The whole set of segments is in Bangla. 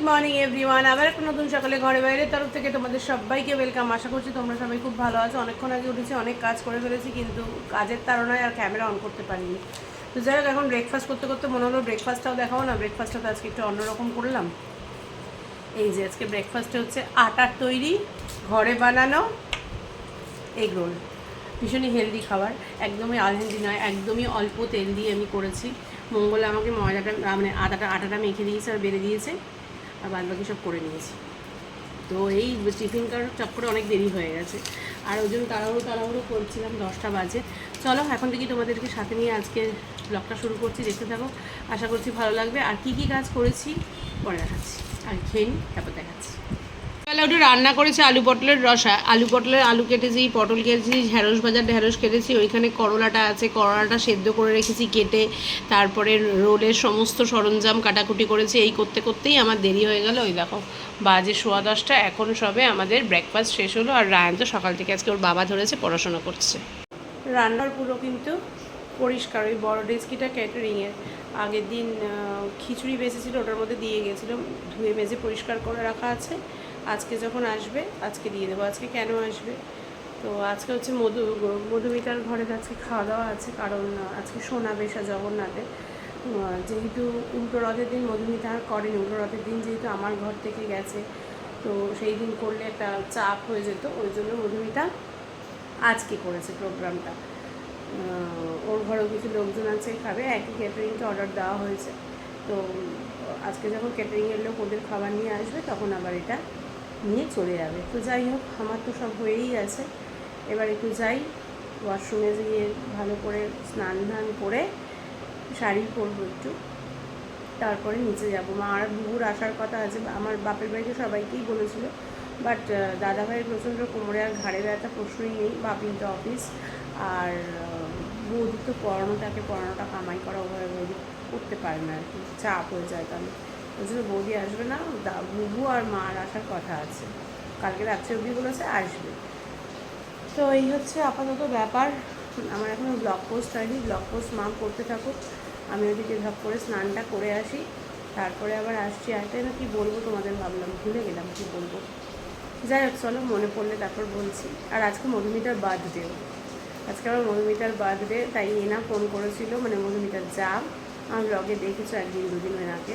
গুড মর্নিং এভরিওয়ান আবার একটা নতুন সকালে ঘরে বাইরে তরফ থেকে তোমাদের সবাইকে ওয়েলকাম আশা করছি তোমরা সবাই খুব ভালো আছো। অনেকক্ষণ আগে উঠেছি, অনেক কাজ করে ফেলেছি, কিন্তু কাজের তাড়নায় আর ক্যামেরা অন করতে পারিনি। তো যাই হোক, এখন ব্রেকফাস্ট করতে করতে মনে হলো ব্রেকফাস্টটাও দেখাবো না ব্রেকফাস্টটা তো আজকে একটু অন্যরকম করলাম। এই যে আজকে ব্রেকফাস্টে হচ্ছে আটার তৈরি, ঘরে বানানো এগ রোল। ভীষণই হেলদি খাবার, একদমই আনহেলদি নয়, একদমই অল্প তেল দিয়ে আমি করেছি। মঙ্গল আমাকে ময়দাটা মানে আটাটা আটাটা মেখে দিয়েছে আর বেড়ে দিয়েছে। আর বাদ বাকি সব করে নিয়েছি। তো এই টিফিন করার চক্করে অনেক দেরি হয়ে গেছে। আর ওই জন্য তাড়াহুড়ো তাড়াহুড়ো করছিলাম, দশটা বাজে। চলো, এখন থেকে তোমাদেরকে সাথে নিয়ে আজকে ব্লগটা শুরু করছি, দেখতে থাকো। আশা করছি ভালো লাগবে। আর কি কি কাজ করেছি? পরে দেখাচ্ছি। আর খেয়ে নিই তারপর দেখাচ্ছি। সকালে একটু রান্না করেছি আলু পটলের রসা আলু পটলের আলু কেটেছি, পটল কেটেছি ঢ্যাঁড়স ভাজার ঢ্যাঁড়স কেটেছি, ওইখানে করলাটা আছে, করলাটা সেদ্ধ করে রেখেছি কেটে, তারপরে রোলের সমস্ত সরঞ্জাম কাটাকুটি করেছি, এই করতে করতেই আমার দেরি হয়ে গেল, ওই দেখো, বাজে সোয়া দশটা, এখন সবে আমাদের ব্রেকফাস্ট শেষ হলো, আর রায়ন তো সকাল থেকে আজকে ওর বাবা ধরেছে, পড়াশোনা করছে। রান্নার পুরো কিন্তু পরিষ্কার, ওই বড় ডেস্কিটা ক্যাটারিংয়ের আগের দিন খিচুড়ি বেঁচেছিল, ওটার মধ্যে দিয়ে গেছিল, ধুয়ে মেজে পরিষ্কার করে রাখা আছে। আজকে যখন আসবে, আজকে দিয়ে দেবো। আজকে কেন আসবে? তো আজকে হচ্ছে মধু, মধুমিতার ঘরে আজকে খাওয়া দাওয়া আছে, কারণ আজকে সোনা বেশা জগন্নাথে যেহেতু উল্টো রথের দিন মধুমিতা আর করেনি, উল্টো রথের দিন যেহেতু আমার ঘর থেকে গেছে, তো সেই দিন করলে একটা চাপ হয়ে যেত, ওই জন্য মধুমিতা আজকে করেছে প্রোগ্রামটা। ওর ঘরেও কিছু লোকজন আছে, খাবে, একই ক্যাটারিংকে অর্ডার দেওয়া হয়েছে। তো আজকে যখন ক্যাটারিংয়ের লোক ওদের খাবার নিয়ে আসবে, তখন আবার এটা নিয়ে চলে যাবে। তো যাই হোক, আমার তো সব হয়েই আছে এবার একটু যাই ওয়াশরুমে গিয়ে ভালো করে স্নান ধান করে শাড়ি পরবো একটু। তারপরে নিচে যাব। মা আর বুবুর আসার কথা আছে, আমার বাপের বাড়িতে সবাইকেই বলেছিল। বাট দাদাভাইয়ের প্রচণ্ড কোমরে আর ঘাড়ে ব্যথা প্রশ্নই নেই বাপির তো অফিস আর বৌদি তো পড়ানোটাকে পড়ানোটা কামাই করা ওভাবে বৌদি করতে পারে না আর কি, চাপ হয়ে যায় তাহলে। জন্য বৌদি আসবে না, দা- বুবু আর মার আসার কথা আছে। কালকে রাত্রে অবধি বলেছে, আসবে। তো এই হচ্ছে আপাতত ব্যাপার। আমার এখনও ব্লগ পোস্ট হয়নি ব্লগ পোস্ট মা করতে থাকুক। আমি ওদিকে ঝপ করে স্নানটা করে আসি। তারপরে আবার আসছি আরেকটা না কী বলব তোমাদের ভাবলাম, ভুলে গেলাম কী বলব। যাই হোক, চলো, মনে পড়লে তারপর বলছি। আর আজকে মধুমিতার বার্থডেও আজকে আমার মধুমিতার বার্থডে তাই এনা ফোন করেছিল মানে মধুমিতার যা। আমার ব্লগে দেখেছ একদিন, দুদিন আগে।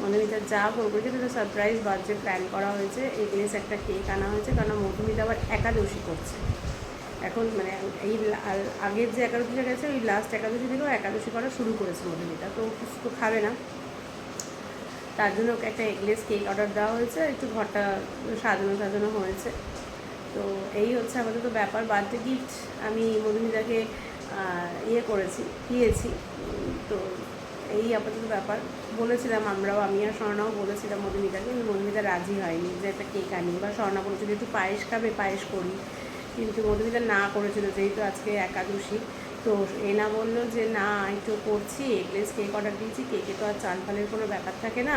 মধুমিতার যা ফোন করেছে তো সারপ্রাইজ বার্থডে প্ল্যান করা হয়েছে। এগলেস একটা কেক আনা হয়েছে কারণ মধুমিতা আবার একাদশী করছে। এখন মানে এই আগের যে একাদশীটা গেছে, ওই লাস্ট একাদশী থেকেও একাদশী করা শুরু করেছে মধুমিতা তো কিছু তো খাবে না। তার জন্য একটা এগলেস কেক অর্ডার দেওয়া হয়েছে। একটু ঘরটা সাজানো সাজানো হয়েছে। তো এই হচ্ছে আপাতত ব্যাপার। বার্থডে গিফট আমি মধুমিতাকে ইয়ে করেছি, দিয়েছি। তো এই আপাতত ব্যাপার। বলেছিলাম আমরাও আমি আর স্বর্ণাও বলেছিলাম মধুমিতাকে কিন্তু মধুমিতা রাজি হয়নি যে একটা কেক আনি। বা স্বর্ণা বলেছিল একটু পায়েস খাবে, পায়েস করি। কিন্তু মধুমিতা না করেছিল, যেহেতু আজকে একাদশী। তো এনা বলল যে, না, একটু করছি, এগলেস কেক অর্ডার দিয়েছি, কেকে তো আর চাল ফালের কোনো ব্যাপার থাকে না।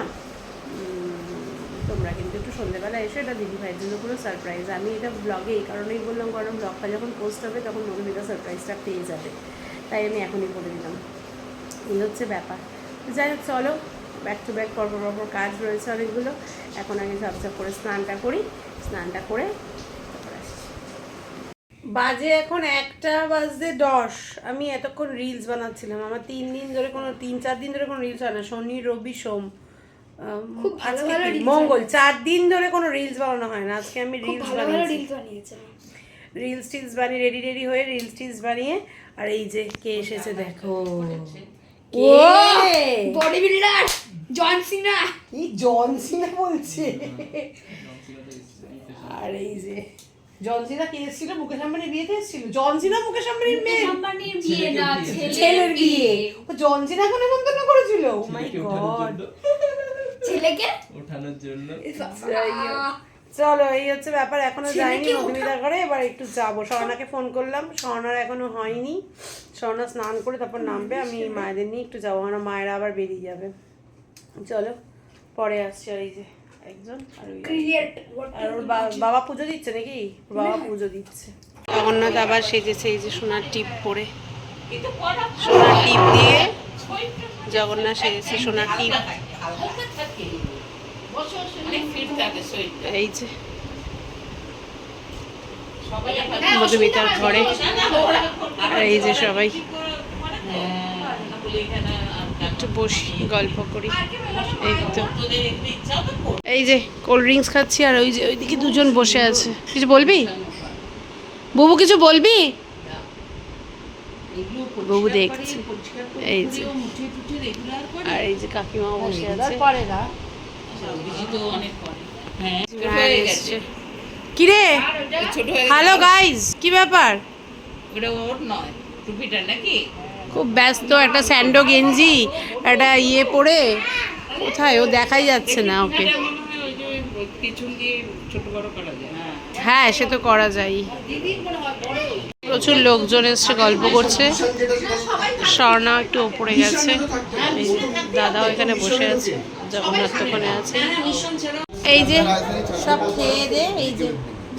তোমরা কিন্তু একটু সন্ধ্যেবেলা এসে, এটা দিদি ভাইয়ের জন্য পুরো সারপ্রাইজ আমি এটা ব্লগে এই কারণেই বললাম, কারণ ব্লগটা যখন পোস্ট হবে, তখন মধুমিতা সারপ্রাইজটা পেয়ে যাবে। তাই আমি এখনই বলে দিলাম। এই হচ্ছে ব্যাপার। যাই হোক চলো ব্যাক টু ব্যাক পরপর পরপর কাজ রয়েছে অনেকগুলো। এখন আগে ঝপঝপ করে স্নানটা করি স্নানটা করে বাজে এখন একটা বাজে দশ। আমি এতক্ষণ রিলস বানাচ্ছিলাম। আমার তিন দিন ধরে কোনো তিন চার দিন ধরে কোনো রিলস হয় না। শনি রবি সোম। খুব ভালো আজকে ভালো মঙ্গল। চার দিন ধরে কোনো রিলস বানানো হয় না। আজকে আমি রিলস বানিয়েছে। রিলস টিলস বানিয়ে রেডি রেডি হয়ে রিলস টিলস বানিয়ে আর এই যে কে এসেছে দেখো। ও বডি বিল্ডার জন সিনা এই জন সিনা বলছে আর এই যে জন সিনা কে এসেছিল? মুকেশ আম্বানির বিয়েতে এসেছিল? জন সিনা মুকেশ আম্বানির মেয়ে আম্বানির বিয়ে না ছেলের বিয়ে। ও জন সিনা এখন নেমন্তন্ন করেছিল? ও মাই গড ছেলেকে? ওঠানোর জন্য। চলো এই হচ্ছে ব্যাপার এখনও যাইনি মধুমিতার ঘরে এবার একটু যাব। স্বর্ণাকে ফোন করলাম স্বর্ণার এখনও হয়নি। স্বর্ণা স্নান করে তারপর নামবে আমি মায়েদের নিয়ে একটু যাব কারণ মায়েরা আবার বেরিয়ে যাবে। চলো পরে আসছে ওই যে একজন আর আর ওর বাবা পুজো দিচ্ছে নাকি? বাবা পুজো দিচ্ছে। জগন্নাথ আবার সেজেছে এই যে সোনার টিপ পরে। সোনার টিপ দিয়ে জগন্নাথ সেজেছে সোনার টিপ অনেক ফিট থাকে শরীরটা এই যে। মধুমিতার ঘরে। আর এই যে সবাই। একটু বসি গল্প করি। এই তো। এই যে কোল্ড ড্রিঙ্কস খাচ্ছি আর ওই যে ওইদিকে দুজন বসে আছে। কিছু বলবি? বাবু কিছু বলবি? বাবু দেখছি। এই যে। আর এই যে কাকিমা বসে আছে। হ্যাঁ। কিরে? ছোট হ্যালো গাইজ কি ব্যাপার? খুব ব্যস্ত একটা স্যান্ডো গেঞ্জি একটা ইয়ে পরে। কোথায়? ও দেখাই যাচ্ছে না ওকে। হয় করা হ্যাঁ। হ্যাঁ সে তো করা যায়। প্রচুর লোকজন এসছে গল্প করছে। স্বর্ণা একটু ওপরে গেছে। দাদাও এখানে বসে আছে জগন্নাথ ওখানে আছে। এই যে সব খেয়ে দে এই যে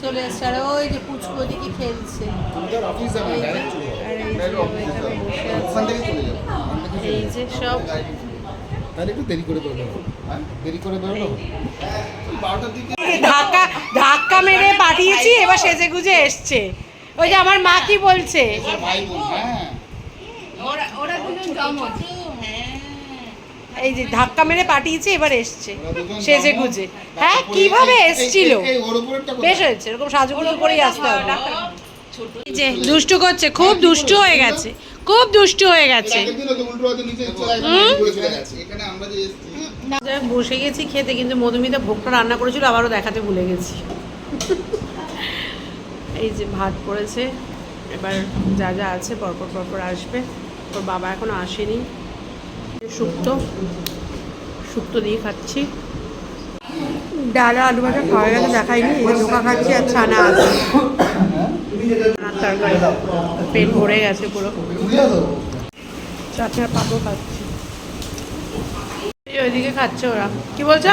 চলে এসছে আর ওই যে পুচকু ওদিকে খেলছে। এই যে সব। তাহলে একটু দেরি করে বেরোলো হ্যাঁ? দেরি করে বেরোলো ধাক্কা ধাক্কা মেরে পাঠিয়েছি এবার সেজে গুজে এসছে। ওই যে আমার মা কি বলছে? ভাই বোন হ্যাঁ ওরা ওরা দুজন জমজ। হ্যাঁ এই যে ধাক্কা মেরে পাঠিয়েছি এবার এসছে। সেজে। গুজে। হ্যাঁ কীভাবে এসছিল? বেশ হয়েছে এরকম সাজুগুজু করেই আসতে হবে। ছোট যে দুষ্টু করছে খুব দুষ্টু হয়ে গেছে খুব দুষ্টু হয়ে গেছে। বসে গেছি খেতে কিন্তু মধুমিতা ভোগটা রান্না করেছিল আবারও দেখাতে ভুলে গেছি। এই যে ভাত পড়েছে এবার যা যা আছে পরপর পরপর আসবে। ওর বাবা এখনও আসেনি। শুক্তো শুক্তো দিয়ে খাচ্ছি। ডাল আলু ভাজা খাওয়া গেছে দেখাইনি ধোকা খাচ্ছি আর ছানা আছে। তরকারি পেট ভরে গেছে পুরো। চাটনি আর পাপড় খাচ্ছি। ওইদিকে খাচ্ছে ওরা। কি বলছো?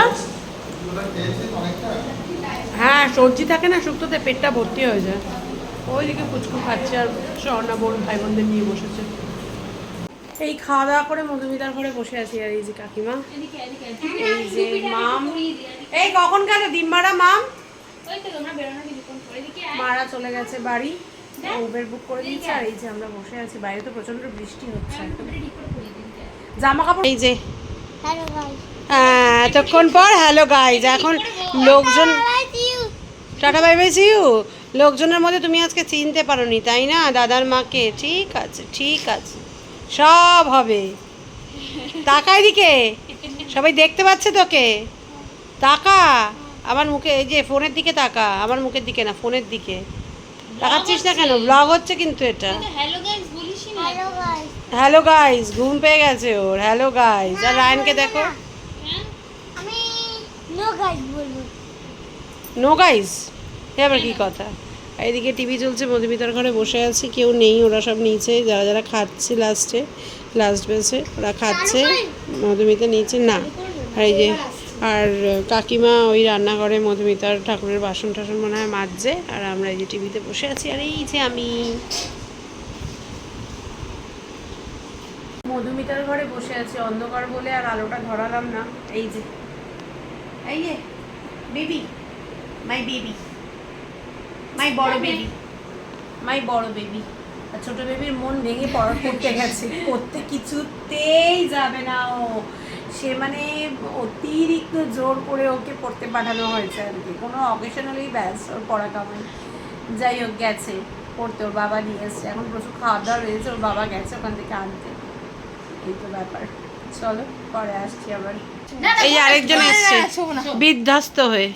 হ্যাঁ সবজি থাকে না শুক্তোতে পেটটা ভর্তি হয়ে যায়। ওইদিকে পুচকু খাচ্ছে আর স্বর্ণা বোন ভাই বোনদের নিয়ে বসেছে। এই খাওয়া দাওয়া করে মধুমিতার ঘরে বসে আছি আর এই যে কাকিমা। এই যে মাম। এই কখন গেছে ডিম্বারা মাম? মারা চলে গেছে বাড়ি। উবের বুক করে দিয়েছে আর এই যে আমরা বসে আছি। বাইরে তো প্রচণ্ড বৃষ্টি হচ্ছে। জামা কাপড় এই যে। হ্যাঁ, এতক্ষণ পর হ্যালো গাইজ এখন লোকজন টাটা বাই বাই সিউ লোকজনের মধ্যে তুমি আজকে চিনতে পারোনি তাই না? দাদার মাকে। ঠিক আছে ঠিক আছে। সব হবে। তাকা এদিকে। সবাই দেখতে পাচ্ছে তোকে। তাকা। আমার মুখে এই যে ফোনের দিকে তাকা। আমার মুখের দিকে না ফোনের দিকে। তাকাচ্ছিস না কেন? ব্লগ হচ্ছে কিন্তু এটা। হ্যালো গাইস না। ঘুম পেয়ে গেছে ওর। হ্যালো গাইজ আর রায়নকে দেখো। নো। নো গাইজ এ আবার কি কথা? এইদিকে টিভি চলছে, মধুমিতার ঘরে বসে আছি, কেউ নেই, ওরা সব নিচে, যারা যারা খাচ্ছে লাস্টে লাস্ট বেসে ওরা খাচ্ছে, মধুমিতা নিচে, না। আর এই যে, আর কাকিমা ওই রান্নাঘরে মধুমিতার ঠাকুরের বাসন টাসন মনে হয় মাজছে, আর আমরা এই যে টিভিতে বসে আছি, আর এই যে আমি। মধুমিতার ঘরে বসে আছি, অন্ধকার বলে আর আলোটা ধরালাম না, এই যে। এই যে বেবি মাই বেবি মাই বড় বেবি মাই বড় বেবি আর ছোট বেবির মন ভেঙে পড়া পড়তে গেছে। পড়তে কিছুতেই যাবে না ও। সে মানে অতিরিক্ত জোর করে ওকে পড়তে পাঠানো হয়েছে আর কি। কোনো অকেশনালি ব্যাস ওর পড়া কামাই। যাই হোক গেছে। পড়তে ওর বাবা নিয়ে এসছে। এখন প্রচুর খাওয়া দাওয়া রয়েছে ওর বাবা গেছে ওখান থেকে আনতে। এই তো ব্যাপার। চলো পরে আসছি আবার। এই আরেকজন এসছে। বিধ্বস্ত হয়ে।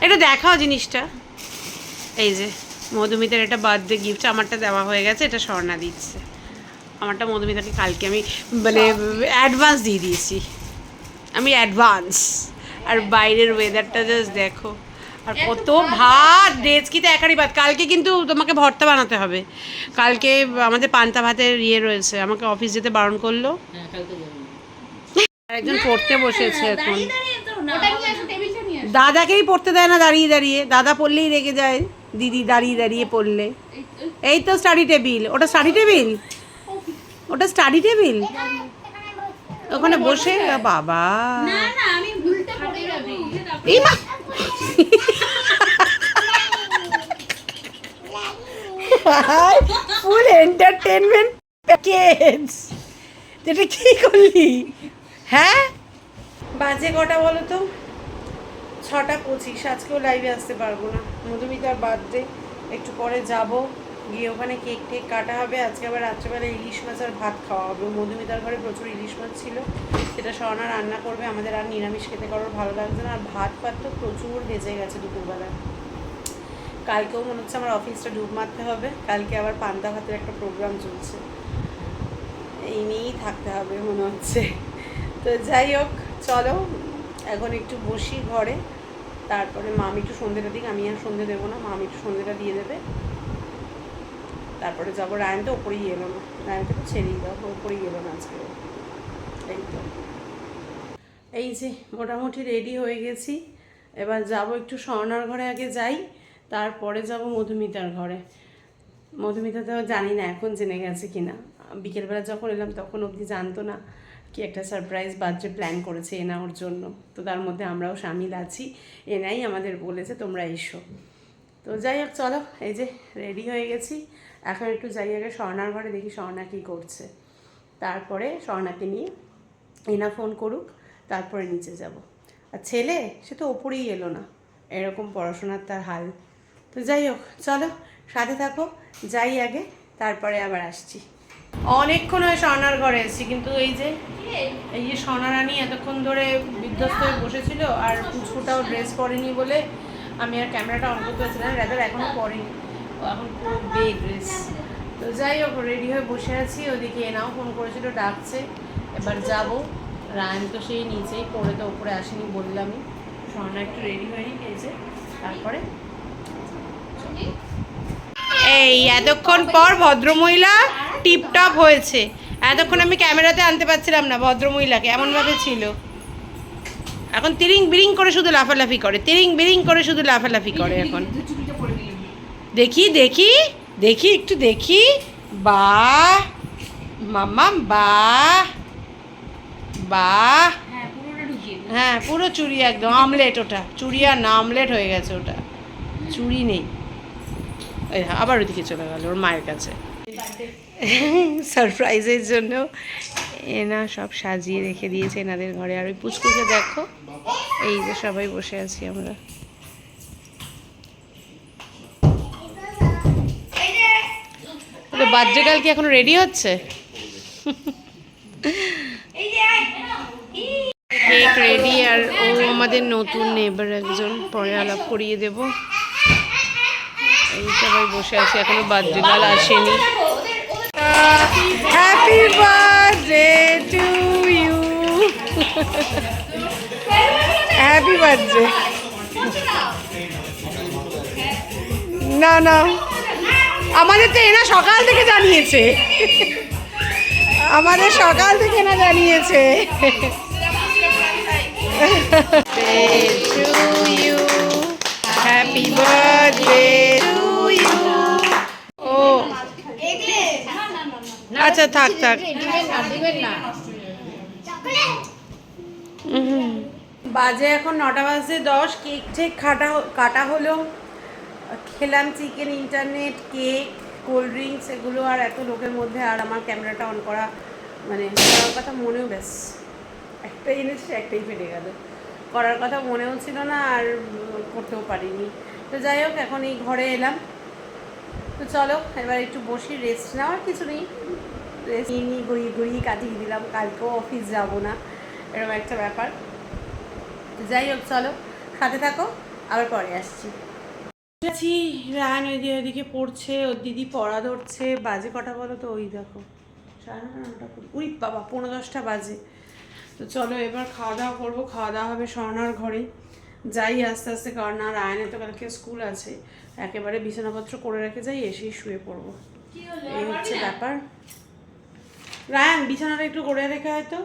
একটু দেখাও জিনিসটা। এই যে মধুমিতার এটা বার্থডে গিফট আমারটা দেওয়া হয়ে গেছে এটা স্বর্ণা দিচ্ছে। আমারটা মধুমিতাকে কালকে আমি মানে অ্যাডভান্স দিয়ে দিয়েছি। আমি অ্যাডভান্স আর বাইরের ওয়েদারটা জাস্ট দেখো। আর কত ভাত! ডেচকিতে একারই ভাত। কালকে কিন্তু তোমাকে ভর্তা বানাতে হবে। কালকে আমাদের পান্তা ভাতের ইয়ে রয়েছে। আমাকে অফিস যেতে বারণ করল। হ্যাঁ একজন পড়তে বসেছে এখন। ওটা নিয়ে আসো টেবিলটা নিয়ে আসো। দাদাকেই পড়তে দেয় না দাঁড়িয়ে দাঁড়িয়ে। দাদা পড়লেই রেগে যায়। দিদি দাঁড়িয়ে দাঁড়িয়ে পড়লে। এই তো স্টাডি টেবিল ওটা স্টাডি টেবিল ওটা স্টাডি টেবিল ওখানে বসে? বাবা। ফুল এন্টারটেনমেন্ট প্যাকেজ যেটা কি করলি? হ্যাঁ? বাজে কটা বলো তো? ছটা পঁচিশ, আজকেও লাইভে আসতে পারব না। মধুমিতার বার্থডে একটু পরে যাব, গিয়ে ওখানে কেক টেক কাটা হবে। আজকে আবার রাত্রেবেলা ইলিশ মাছ আর ভাত খাওয়া হবে। মধুমিতার ঘরে প্রচুর ইলিশ মাছ ছিল। সেটা স্বর্ণা রান্না করবে। আমাদের আর নিরামিষ খেতে কারোর ভালো লাগছে না। আর ভাত ফাত তো প্রচুর ভেজে গেছে দুপুরবেলা। কালকেও মনে হচ্ছে আমার অফিসটা ডুব মারতে হবে। কালকে আবার পান্তা ভাতের একটা প্রোগ্রাম চলছে। এই নিয়েই থাকতে হবে মনে হচ্ছে। তো যাই হোক, চলো, এখন একটু বসি ঘরে। তারপরে মামি একটু সন্ধ্যেটা দিক, আমি আর সন্ধ্যে দেবো না, মামি একটু সন্ধ্যেটা দিয়ে দেবে। তারপরে যাব রায়ন তো ওপরেই এলো না। রায়নকে তো ছেড়েই দাও ওপরেই এলো না আজকে। এই তো। এই যে, মোটামুটি রেডি হয়ে গেছি। এবার যাব একটু স্বর্ণার ঘরে আগে যাই, তারপরে যাব মধুমিতার ঘরে। মধুমিতা তো জানি না এখন জেনে গেছে কিনা। বিকেলবেলা যখন এলাম তখন অবধি জানতো না। কি একটা সারপ্রাইজ বার্থডে প্ল্যান করেছে এনা ওর জন্য। তো তার মধ্যে আমরাও সামিল আছি। এনাই আমাদের বলেছে, তোমরা এসো। তো যাই হোক, চলো, এই যে রেডি হয়ে গেছি। এখন একটু যাই আগে স্বর্ণার ঘরে দেখি স্বর্ণা কী করছে। তারপরে স্বর্ণাকে নিয়ে এনা ফোন করুক, তারপরে নিচে যাব। আর ছেলে, সে তো ওপরেই এলো না। এরকম পড়াশোনার তার হাল। তো যাই হোক, চলো, সাথে থাকো, যাই আগে, তারপরে আবার আসছি। অনেকক্ষণ হয় স্বর্ণার ঘরে এসেছি কিন্তু এই যে এই যে স্বর্ণা রানী এতক্ষণ ধরে বিধ্বস্ত হয়ে বসেছিল আর পুচকুটাও ড্রেস পরেনি বলে আমি আর ক্যামেরাটা অন করতে পারছিলাম রাদার এখনও পরেনি। এখন পুরো বে ড্রেস তো যাই হোক রেডি হয়ে বসে আছি ওদিকে এনাও ফোন করেছিল ডাকছে। এবার যাব। রায়ন তো সেই নিচেই পড়ে তো উপরে আসেনি বললামই। স্বর্ণা একটু রেডি হয়ে নি গেছে তারপরে এই এতক্ষণ পর ভদ্রমহিলা। টিপটপ হয়েছে। এতক্ষণ আমি ক্যামেরাতে আনতে পারছিলাম না ভদ্রমহিলাকে এমনভাবে ছিল। এখন তিরিং বিরিং করে শুধু লাফালাফি করে তিরিং বিরিং করে শুধু লাফালাফি করে এখন। দেখি দেখি দেখি একটু দেখি। বাহ মাম্মা বাহ বাহ হ্যাঁ। হ্যাঁ পুরো চুড়ি একদম আমলেট ওটা। চুড়ি আর না আমলেট হয়ে গেছে ওটা। চুড়ি নেই। আবার ওদিকে চলে গেল ওর মায়ের কাছে। সারপ্রাইজের জন্য। এনা সব সাজিয়ে রেখে দিয়েছে এনাদের ঘরে। আর ওই পুচকুকে দেখো, এই যে সবাই বসে আছি আমরা। বার্থডে কি এখনও রেডি হচ্ছে? কেক রেডি আর ও আমাদের নতুন নেবার একজন, পরে আলাপ করিয়ে দেব। এই সবাই বসে আছে, এখনও বার্থডে আসেনি। Happy birthday to you happy birthday না না। আমাদের তো এনা সকাল থেকে জানিয়েছে। আমাদের সকাল থেকে না জানিয়েছে। আচ্ছা থাক থাক। বাজে এখন নটা বাজে দশ, কেক ঠেক কাটা কাটা হলো। খেলাম chicken, internet, cake, cold drinks, এগুলো আর এত লোকের মধ্যে, আর আমার ক্যামেরাটা অন করা মানে করার কথা মনেও, ব্যাস একটাই জিনিস, একটাই ফেটে গেল। করার কথা মনেও ছিল না, আর করতেও পারিনি। তো যাই হোক, এখন এই ঘরে এলাম। তো চলো, এবার একটু বসি রেস্ট নেওয়ার কিছু নেই। রেস্ট নিয়ে নিয়ে ঘুরিয়ে কাটিয়ে দিলাম। কালকেও অফিস যাব না এরকম একটা ব্যাপার। যাই হোক চলো সাথে থাকো আবার পরে আসছি। আছি রায়ন ওইদিকে ওইদিকে পড়ছে ওর দিদি পড়া ধরছে বাজে কটা বলো তো? ওই দেখো সাড়ে নটা। উই বাবা পনেরো দশটা বাজে। তো চলো এবার খাওয়া দাওয়া করব খাওয়া দাওয়া হবে স্বর্ণার ঘরে। যাই আস্তে আস্তে কারণ না রায়নের তো কালকে স্কুল আছে। একেবারে বিছানাপত্র করে রেখে যাই এসেই শুয়ে পড়ব। এই হচ্ছে ব্যাপার। রায়ান, বিছানাটা একটু করে রেখে হয়তো।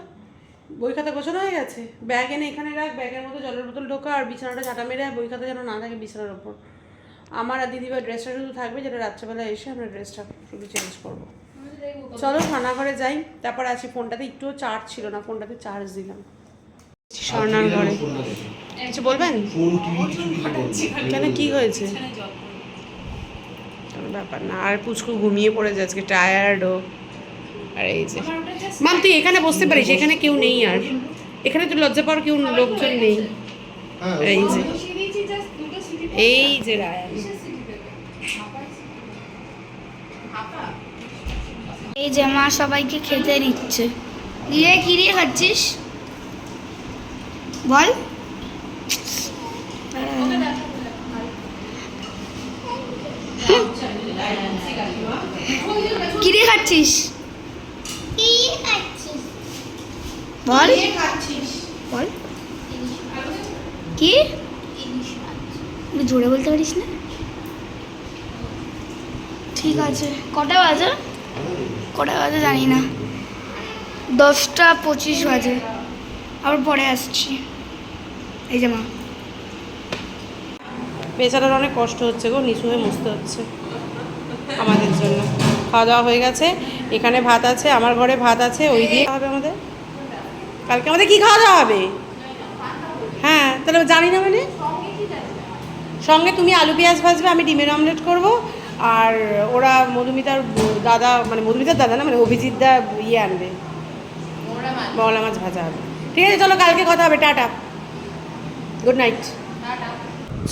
বই খাতা গোছানো হয়ে গেছে? ব্যাগ এনে এখানে রাখ, ব্যাগের মধ্যে জলের বোতল ঢোকা আর বিছানাটা ঝাঁটা মেরে বই খাতা যেন না থাকে বিছানার ওপর। আমার আর দিদিভাই ড্রেসটা শুধু থাকবে যেটা রাত্রেবেলা এসে আমরা ড্রেসটা শুধু চেঞ্জ করব। চলো রান্নাঘরে যাই, তারপর আছি ফোনটাতে একটুও চার্জ ছিল না, ফোনটাতে চার্জ দিলাম। স্বর্ণার ঘরে। কিছু বলবেন? কেন কি হয়েছে? ব্যাপার না, আর পুচকু ঘুমিয়ে পড়েছে আজকে টায়ার্ডও আর এই যে। মাম তুই এখানে বসতে পারিস এখানে কেউ নেই আর। এখানে তো লজ্জা পাওয়ার কেউ লোকজন নেই। হ্যাঁ এই যে। এই যে রায়ান। এই যে মা সবাইকে খেতে দিচ্ছে। দিয়ে কি দিয়ে খাচ্ছিস? বল। কি দিয়ে খাচ্ছিস কি খাচ্ছিস বল বল কি? জোরে বলতে পারিস না? ঠিক আছে। কটা বাজে? কটা বাজে জানি না। দশটা পঁচিশ বাজে। আবার পরে আসছি। এই যে মা। বেচারার অনেক কষ্ট হচ্ছে গো নিচু হয়ে মুছতে হচ্ছে আমাদের জন্য। খাওয়া দাওয়া হয়ে গেছে। এখানে ভাত আছে আমার ঘরে ভাত আছে ওই দিয়ে খাওয়া হবে আমাদের? কালকে আমাদের কি খাওয়া দাওয়া হবে? হ্যাঁ তাহলে জানি না মানে। সঙ্গে তুমি আলু পেঁয়াজ ভাজবে আমি ডিমের অমলেট করব। আর ওরা মধুমিতার দাদা মানে মধুমিতার দাদা না মানে অভিজিৎ দা ইয়ে আনবে। বলা মাছ। ভাজা হবে। ঠিক আছে চলো কালকে কথা হবে টাটা। গুড নাইট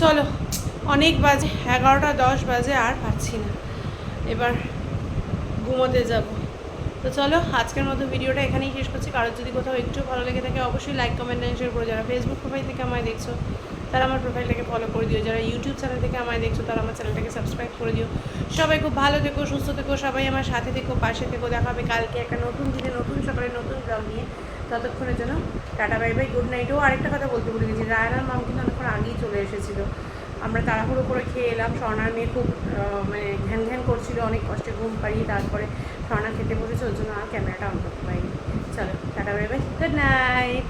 চলো অনেক বাজে এগারোটা দশ বাজে আর পারছি না। এবার ঘুমোতে যাব। তো চলো, আজকের মতো ভিডিওটা এখানেই শেষ করছি। কারোর যদি কোথাও একটু ভালো লেগে থাকে, অবশ্যই লাইক কমেন্ট অ্যান্ড শেয়ার করে যারা ফেসবুক প্রোফাইল থেকে আমায় দেখছ, তারা আমার প্রোফাইলটাকে ফলো করে দিও। যারা ইউটিউব চ্যানেল থেকে আমায় দেখছ, তারা আমার চ্যানেলটাকে সাবস্ক্রাইব করে দিও। সবাই খুব ভালো থেকো, সুস্থ থেকো, সবাই আমার সাথে থেকো, পাশে থেকো। দেখা হবে কালকে একটা নতুন দিনে, নতুন সকালে নতুন ব্লগ নিয়ে। ততক্ষণের জন্য tata bye bye good night ও আরেকটা কথা বলতে ভুলে গেছি, রায়নার মাম কিন্তু অনেকক্ষণ আগেই চলে এসেছিল। আমরা তাড়াহুড়ো করে খেয়ে এলাম, স্বর্ণার মেয়ে খুব মানে ঘ্যান ঘ্যান করছিল, অনেক কষ্টে ঘুম পাড়িয়ে তারপরে স্বর্ণা খেতে বসেছে ওর জন্য আর ক্যামেরাটা অন করতে পারিনি। চলো, tata bye bye good night